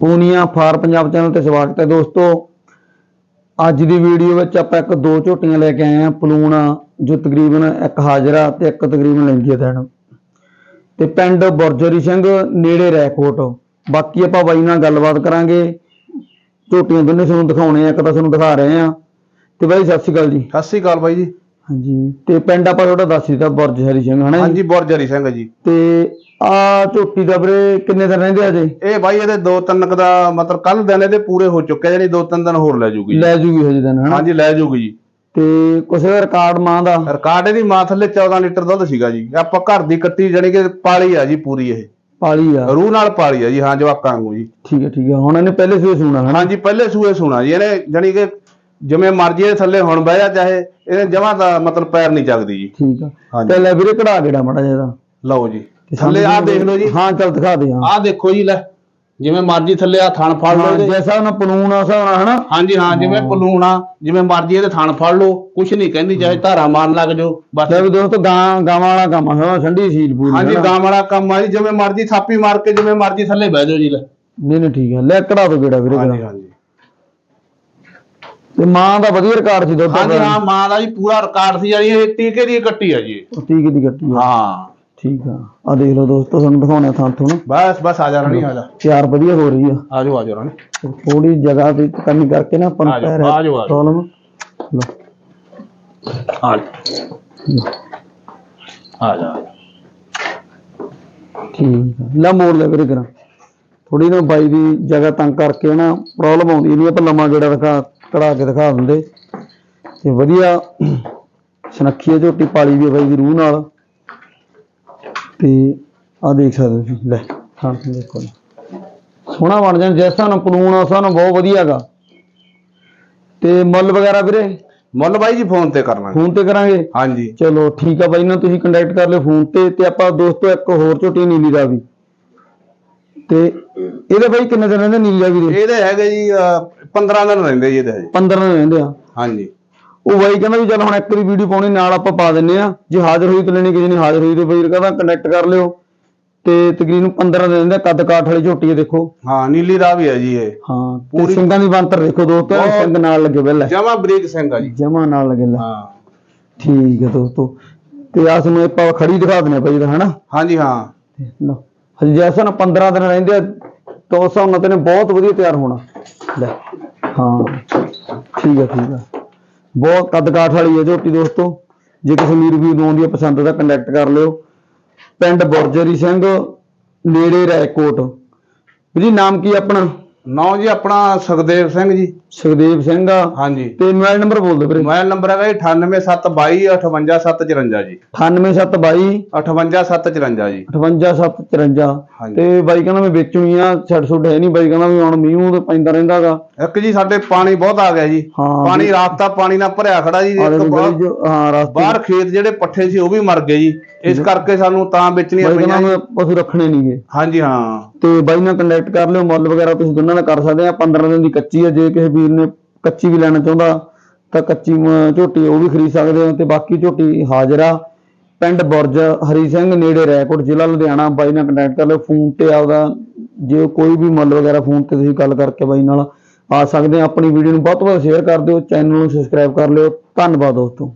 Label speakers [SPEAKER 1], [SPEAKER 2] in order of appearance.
[SPEAKER 1] Punia for Punjab channel ਤੇ ਸਵਾਗਤ ਹੈ ਦੋਸਤੋ। ਅੱਜ ਦੀ ਵੀਡੀਓ ਵਿੱਚ ਆਪਾਂ ਇੱਕ ਦੋ ਝੋਟੀਆਂ ਲੈ ਕੇ ਆਏ ਹਾਂ। ਪਲੂਣ, ਜੋ ਤਕਰੀਬਨ ਇੱਕ ਹਾਜ਼ਰਾ ਤੇ ਇੱਕ ਤਕਰੀਬਨ ਲੈਂਦੀ ਦੇਣ ਤੇ ਪਿੰਡ ਬੁਰਜਰੀ ਸਿੰਘ, ਨੇੜੇ ਰੈਕੋਟ। ਬਾਕੀ ਆਪਾਂ ਬਾਈ ਨਾਲ ਗੱਲਬਾਤ ਕਰਾਂਗੇ। ਝੋਟੀਆਂ ਦੋਨੇ ਤੁਹਾਨੂੰ ਦਿਖਾਉਣੇ ਆ, ਇੱਕ ਤਾਂ ਤੁਹਾਨੂੰ ਦਿਖਾ ਰਹੇ ਆ ਤੇ ਬਾਈ, ਸਤਿ ਸ਼੍ਰੀ ਅਕਾਲ ਜੀ।
[SPEAKER 2] ਸਤਿ ਸ੍ਰੀ ਅਕਾਲ ਬਾਈ ਜੀ।
[SPEAKER 1] ਹਾਂਜੀ। ਤੇ ਪਿੰਡ ਆਪਾਂ ਤੁਹਾਡਾ ਦੱਸ ਦਿੱਤਾ ਬੁਰਜ ਹਰੀ ਸਿੰਘ ਹਨਾ ਜੀ?
[SPEAKER 2] ਹਾਂਜੀ ਬੁਰਜਰੀ ਸਿੰਘ ਜੀ।
[SPEAKER 1] ਤੇ ਆ ਝੋਟੀ ਦਾ ਵੀਰੇ ਕਿੰਨੇ ਦਿਨ ਰਹਿੰਦੇ ਆ ਜੇ
[SPEAKER 2] ਇਹ ਬਾਈ ਇਹਦੇ ਦੋ ਤਿੰਨ ਕੁ ਦਾ ਮਤਲਬ ਕੱਲ ਦਿਨ ਇਹਦੇ ਪੂਰੇ ਹੋ ਚੁੱਕੇ ਜਿਹੜੀ ਦੋ ਤਿੰਨ ਦਿਨ ਹੋਰ ਲੈ ਜੂਗੀ ਜੀ।
[SPEAKER 1] ਲੈ ਜੂਗੀ ਹਜੇ ਦਿਨ ਹਨਾ?
[SPEAKER 2] ਹਾਂਜੀ ਲੈ ਜੂਗੀ ਜੀ।
[SPEAKER 1] ਤੇ ਕੁਛ ਦਾ ਰਿਕਾਰਡ ਮਾਂ ਦਾ?
[SPEAKER 2] ਰਿਕਾਰਡ ਇਹਦੀ ਮਾਂ ਥੱਲੇ 14 ਲੀਟਰ ਦੁੱਧ ਸੀਗਾ ਜੀ। ਆਪਾਂ ਘਰ ਦੀ ਕੱਟੀ ਜਾਣੀ ਕਿ ਪਾਲੀ ਆ ਜੀ ਪੂਰੀ ਇਹ।
[SPEAKER 1] ਪਾਲੀ ਆ?
[SPEAKER 2] ਰੂਹ ਨਾਲ ਪਾਲੀ ਆ ਜੀ ਹਾਂ ਜਵਾਕਾਂ ਵਾਂਗੂ ਜੀ।
[SPEAKER 1] ਠੀਕ ਹੈ ਠੀਕ ਹੈ। ਹੁਣ ਇਹਨੇ ਪਹਿਲੇ ਸੂਏ ਸੁਣਾ ਹਨਾ?
[SPEAKER 2] ਹਾਂਜੀ ਪਹਿਲੇ ਸੂਏ ਸੁਣਾ ਜੀ। ਇਹਨੇ ਜਾਣੀ ਕਿ ਜਿਵੇਂ ਮਰਜ਼ੀ ਇਹ ਥੱਲੇ ਹੁਣ ਬਹਿ ਜਾ ਚਾਹੇ ਇਹਨੇ ਜਮਾ ਦਾ ਮਤਲਬ ਪੈਰ ਨਹੀਂ ਚੱਕਦੀ ਜੀ।
[SPEAKER 1] ਠੀਕ ਆ।
[SPEAKER 2] ਹਾਂਜੀ।
[SPEAKER 1] ਤੇ ਲੈ ਵੀਰੇ ਕਢਾ ਕਿਹੜਾ ਮੜਾ ਜਿਹਾ
[SPEAKER 2] ਲਓ ਜੀ। ਥੱਲੇ ਆ ਦੇਖ ਲਓ ਜੀ।
[SPEAKER 1] ਹਾਂ ਚੱਲ ਦਿਖਾ ਦੇ ਹਾਂ।
[SPEAKER 2] ਆਹ ਦੇਖੋ ਜੀ ਲੈ। ਜਿਵੇਂ ਮਰਜ਼ੀ ਥੱਲੇ ਆ ਥਣ ਫੜ ਲਓ ਇਹਦੇ।
[SPEAKER 1] ਜੈਸਾ ਉਹਨਾਂ ਪਲੂਣ ਆ ਹਨਾ?
[SPEAKER 2] ਹਾਂਜੀ ਹਾਂ ਜਿਵੇਂ ਪਲੂਣਾ ਜਿਵੇਂ ਮਰਜ਼ੀ ਇਹਦੇ ਥਣ ਫੜ ਲਓ। ਕੁਛ ਨਹੀਂ ਕਹਿੰਦੀ ਚਾਹੇ ਧਾਰਾ ਮਾਰਨ ਲੱਗ ਜਾਓ ਬਸ।
[SPEAKER 1] ਲੈ ਵੀ ਦੋਸਤੋ ਗਾਂ ਗਾਵਾਂ ਵਾਲਾ ਕੰਮ ਆ ਹਾਂ ਠੰਡੀ ਸੀਲ ਪੂਰੀ
[SPEAKER 2] ਹਾਂਜੀ
[SPEAKER 1] ਹਨਾ।
[SPEAKER 2] ਗਾਂ ਵਾਲਾ ਕੰਮ ਆ ਜੀ ਜਿਵੇਂ ਮਰਜ਼ੀ ਥਾਪੀ ਮਾਰ ਕੇ ਜਿਵੇਂ ਮਰਜ਼ੀ ਥੱਲੇ ਬਹਿ ਜਾਓ ਜੀ ਲੈ।
[SPEAKER 1] ਨਹੀਂ ਨਹੀਂ ਠੀਕ ਹੈ ਲੈ ਕਢਾ ਦੋ ਕਿਹੜਾ ਵੀਰੇ
[SPEAKER 2] ਹਾਂਜੀ। ਹਾਂਜੀ।
[SPEAKER 1] ਤੇ ਮਾਂ ਦਾ ਵਧੀਆ ਰਿਕਾਰਡ ਸੀ ਦੁੱਧ
[SPEAKER 2] ਹਾਂਜੀ ਹਾਂ ਮਾਂ ਦਾ ਜੀ ਪੂਰਾ ਰਿਕਾਰਡ ਸੀ ਜਿਹੜੀ ਇਹ ਟੀਕੇ ਦੀ ਕੱਟੀ ਆ ਜੀ।
[SPEAKER 1] ਠੀਕ ਦੀ ਆ।
[SPEAKER 2] ਹਾਂ।
[SPEAKER 1] ਠੀਕ ਆ। ਆ ਦੇਖ ਲਓ ਦੋਸਤੋ ਤੁਹਾਨੂੰ ਦਿਖਾਉਣਾ ਥਾਂ ਤੋਂ
[SPEAKER 2] ਬਸ ਬਸ ਆ ਜਾ ਰਾਣੀ ਆ ਜਾ।
[SPEAKER 1] ਤਿਆਰ ਵਧੀਆ ਹੋ ਰਹੀ ਆ।
[SPEAKER 2] ਆ ਜਾਓ ਆ ਜਾਓ ਰਾਣੀ।
[SPEAKER 1] ਥੋੜੀ ਜਗ੍ਹਾ ਦੀ ਕਮੀ ਕਰਕੇ ਨਾ ਆਪਾਂ ਨੂੰ
[SPEAKER 2] ਆ ਜਾਓ,
[SPEAKER 1] ਪੈ
[SPEAKER 2] ਆ
[SPEAKER 1] ਰਿਹਾ
[SPEAKER 2] ਜਾਓ, ਆ।
[SPEAKER 1] ਪ੍ਰੋਬਲਮ
[SPEAKER 2] ਆ ਜਾ। ਜਾ
[SPEAKER 1] ਠੀਕ ਆ। ਲੈ ਮੋੜ ਲੈ ਵੀਰੇ ਕਰਾਂ ਥੋੜੀ ਨਾ ਬਾਈ ਦੀ ਜਗ੍ਹਾ ਤੰਗ ਕਰਕੇ ਨਾ ਪ੍ਰੋਬਲਮ ਆਉਂਦੀ ਨਹੀਂ ਆਪਾਂ ਲੰਮਾ ਗੇੜਾ ਦਿਖਾ ਕਢਾ ਕੇ ਦਿਖਾ ਦਿੰਦੇ। ਤੇ ਵਧੀਆ ਸੁਨੱਖੀ ਝੋਟੀ ਪਾਲੀ ਵੀ ਬਾਈ ਦੀ ਰੂਹ ਨਾਲ। ਤੇ ਆ ਦੇਖ ਸਕਦੇ ਹੋ ਤੁਸੀਂ ਲੈ ਹਾਂ ਦੇਖੋ। ਸੋਹਣਾ ਬਣ ਜਾਣ ਜੈਸਾ ਨਾ ਪਲੂਣ ਆ ਸਾਨੂੰ ਬਹੁਤ ਵਧੀਆ ਹੈਗਾ। ਤੇ ਮੁੱਲ ਵਗੈਰਾ ਵੀਰੇ?
[SPEAKER 2] ਮੁੱਲ ਬਾਈ ਜੀ ਫੋਨ ਤੇ ਕਰਨਾ
[SPEAKER 1] ਫੋਨ ਤੇ ਕਰਾਂਗੇ?
[SPEAKER 2] ਹਾਂਜੀ।
[SPEAKER 1] ਚਲੋ ਠੀਕ ਆ ਬਾਈ ਨਾਲ ਤੁਸੀਂ ਕੰਟੈਕਟ ਕਰ ਲਿਓ ਫੋਨ ਤੇ ਤੇ ਆਪਾਂ ਦੋਸਤੋ ਇੱਕ ਹੋਰ ਝੋਟੀ ਨੀਲੀ ਦਾ ਵੀ। ਤੇ ਇਹਦੇ ਬਾਈ ਕਿੰਨੇ ਦਿਨ ਰਹਿੰਦੇ ਨੀਲੀ ਦਾ ਵੀ
[SPEAKER 2] ਇਹਦੇ ਹੈਗੇ ਜੀ ਅਹ, 15 ਦਿਨ ਰਹਿੰਦੇ ਜੀ ਇਹਦੇ ਹਜੇ।
[SPEAKER 1] 15 ਦਿਨ ਰਹਿੰਦੇ ਆ।
[SPEAKER 2] ਹਾਂਜੀ।
[SPEAKER 1] ਉਹ ਬਾਈ ਕਹਿੰਦਾ ਵੀ ਚੱਲ ਹੁਣ ਇੱਕ ਵਾਰੀ ਵੀਡੀਓ ਪਾਉਣੀ ਨਾਲ ਆਪਾਂ ਪਾ ਦਿੰਨੇ ਆ। ਜੇ ਹਾਜ਼ਰ ਹੋਈ ਤਾਂ ਲੈਣੀ ਕਿਸੇ ਨਹੀਂ ਹਾਜ਼ਰ ਹੋਈ ਤੇ ਬਾਈ ਕਹਿੰਦਾ ਕੰਟੈਕਟ ਕਰ ਲਿਓ। ਤੇ ਤਕਰੀਬਨ 15 ਦਿਨ ਰਹਿੰਦੇ ਆ, ਕੱਦ ਕਾਠ ਵਾਲੀ ਝੋਟੀ ਦੇਖੋ।
[SPEAKER 2] ਹਾਂ ਨੀਲੀ ਦਾ ਵੀ ਹੈ ਜੀ ਇਹ।
[SPEAKER 1] ਹਾਂ ਤੇ
[SPEAKER 2] ਪੂਰੀ-
[SPEAKER 1] ਸਿੰਘਾਂ ਦੀ ਬੰਤਰ ਦੇਖੋ ਦੋਸਤੋ
[SPEAKER 2] ਬਹੁਤ-
[SPEAKER 1] ਸਿੰਘ ਨਾਲ ਲੱਗੇ ਪਹਿਲਾਂ।
[SPEAKER 2] ਜਮਾ ਬਰੀਕ ਸਿੰਘ ਆ ਜੀ।
[SPEAKER 1] ਜਮਾ ਨਾਲ ਲੱਗੇ ਲੈ
[SPEAKER 2] ਹਾਂ।
[SPEAKER 1] ਠੀਕ ਹੈ ਦੋਸਤੋ। ਤੇ ਆਸ ਨੂੰ ਆਪਾਂ ਖੜੀ ਦਿਖਾ ਦਿੰਨੇ ਇਹਦਾ ਹਨਾ?
[SPEAKER 2] ਹਾਂਜੀ ਹਾਂ।
[SPEAKER 1] ਲਓ। ਹਜੇ ਜੈਸਾ ਨਾ 15 ਦਿਨ ਰਹਿੰਦੇ ਆ, ਤਾਂ ਉਸ ਹਿਸਾਬ ਨਾਲ ਤੇ ਬਹੁਤ ਵਧੀਆ ਤਿਆਰ ਹੋਣਾ। ਲੈ, ਹਾਂ, ਠੀਕ ਹੈ ਠੀਕ ਹੈ ਬਹੁਤ ਕੱਦਕਾਠ ਵਾਲੀ ਹੈ ਝੋਟੀ ਦੋਸਤੋ। ਜੇ ਕਿਸੇ ਵੀਰ ਵੀ ਨੂੰ ਆਉਂਦੀ ਹੈ ਪਸੰਦ ਤਾਂ ਕੰਟੈਕਟ ਕਰ ਲਿਓ। ਪਿੰਡ ਬੁਰਜਰੀ ਸਿੰਘ, ਨੇੜੇ ਰੈਕੋਟ ਵੀਰ ਜੀ, ਨਾਮ ਕੀ ਆਪਣਾ?
[SPEAKER 2] ਨੌ ਜੀ ਆਪਣਾ ਸੁਖਦੇਵ ਸਿੰਘ ਜੀ।
[SPEAKER 1] ਸੁਖਦੇਵ ਸਿੰਘ ਆ।
[SPEAKER 2] ਹਾਂਜੀ।
[SPEAKER 1] ਤੇ ਮੋਬਾਈਲ ਨੰਬਰ ਬੋਲ ਦਿਓ ਵੀਰੇ।
[SPEAKER 2] ਮੋਬਾਈਲ ਨੰਬਰ ਹੈਗਾ ਜੀ 98722 58754 ਜੀ।
[SPEAKER 1] 98722
[SPEAKER 2] 58754 ਜੀ।
[SPEAKER 1] 58754
[SPEAKER 2] ਹਾਂਜੀ।
[SPEAKER 1] ਤੇ ਬਾਈ ਕਹਿੰਦਾ ਮੈਂ ਵੇਚੂਗੀ ਆ ਛੱਡ ਛੁੱਟ ਹੈ ਨਹੀਂ ਬਾਈ ਕਹਿੰਦਾ ਵੀ ਹੁਣ ਮੀਂਹ ਤੇ ਪੈਂਦਾ ਰਹਿੰਦਾਗਾ
[SPEAKER 2] ਇੱਕ ਜੀ ਸਾਡੇ ਪਾਣੀ ਬਹੁਤ ਆ ਗਿਆ ਜੀ।
[SPEAKER 1] ਹਾਂ
[SPEAKER 2] ਪਾਣੀ ਰਾਤ ਦਾ ਪਾਣੀ ਨਾਲ ਭਰਿਆ ਖੜਾ ਜੀ ਇੱਕ ਬਾਹਰ-
[SPEAKER 1] ਹਾਂ ਰਸਤੇ
[SPEAKER 2] ਖੇਤ ਜਿਹੜੇ ਪੱਠੇ ਸੀ ਉਹ ਵੀ ਮਰ ਗਏ ਜੀ। ਇਸ ਕਰਕੇ ਸਾਨੂੰ ਤਾਂ ਵੇਚਣੀਆਂ ਪਈਆਂ
[SPEAKER 1] ਪਸ਼ੂ ਰੱਖਣੇ ਨਹੀਂਗੇ
[SPEAKER 2] ਹਾਂਜੀ ਹਾਂ।
[SPEAKER 1] ਤੇ ਬਾਈ ਨਾਲ ਕੰਟੈਕਟ ਕਰ ਲਿਓ ਮੁੱਲ ਵਗੈਰਾ ਤੁਸੀਂ ਦੋਨਾਂ ਨਾਲ ਕਰ ਸਕਦੇ ਆ। 15 ਦਿਨ ਦੀ ਕੱਚੀ ਹੈ ਜੇ ਕਿਸੇ ਵੀਰ ਨੇ ਕੱਚੀ ਵੀ ਲੈਣਾ ਚਾਹੁੰਦਾ, ਤਾਂ ਕੱਚੀ ਝੋਟੀ ਉਹ ਵੀ ਖਰੀਦ ਸਕਦੇ ਹੋ ਤੇ ਬਾਕੀ ਝੋਟੀ ਹਾਜ਼ਰਾ ਪਿੰਡ ਬੁਰਜ, ਹਰੀ ਸਿੰਘ, ਨੇੜੇ ਰੈਕੋਟ ਜ਼ਿਲ੍ਹਾ ਲੁਧਿਆਣਾ, ਬਾਈ ਨਾਲ ਕੰਟੈਕਟ ਕਰ ਲਿਓ। ਫੋਨ ਤੇ ਆਪਦਾ, ਜੇ ਕੋਈ ਵੀ ਮੁੱਲ ਵਗੈਰਾ ਫੋਨ ਤੇ ਤੁਸੀਂ ਗੱਲ ਕਰਕੇ ਬਾਈ ਨਾਲ ਆ ਸਕਦੇ ਆ। ਆਪਣੀ ਵੀਡੀਓ ਨੂੰ ਬਹੁਤ ਬਹੁਤ ਸ਼ੇਅਰ ਕਰ ਦਿਓ ਚੈਨਲ ਨੂੰ ਸਬਸਕ੍ਰਾਈਬ ਕਰ ਲਿਓ। ਧੰਨਵਾਦ ਦੋਸਤੋ।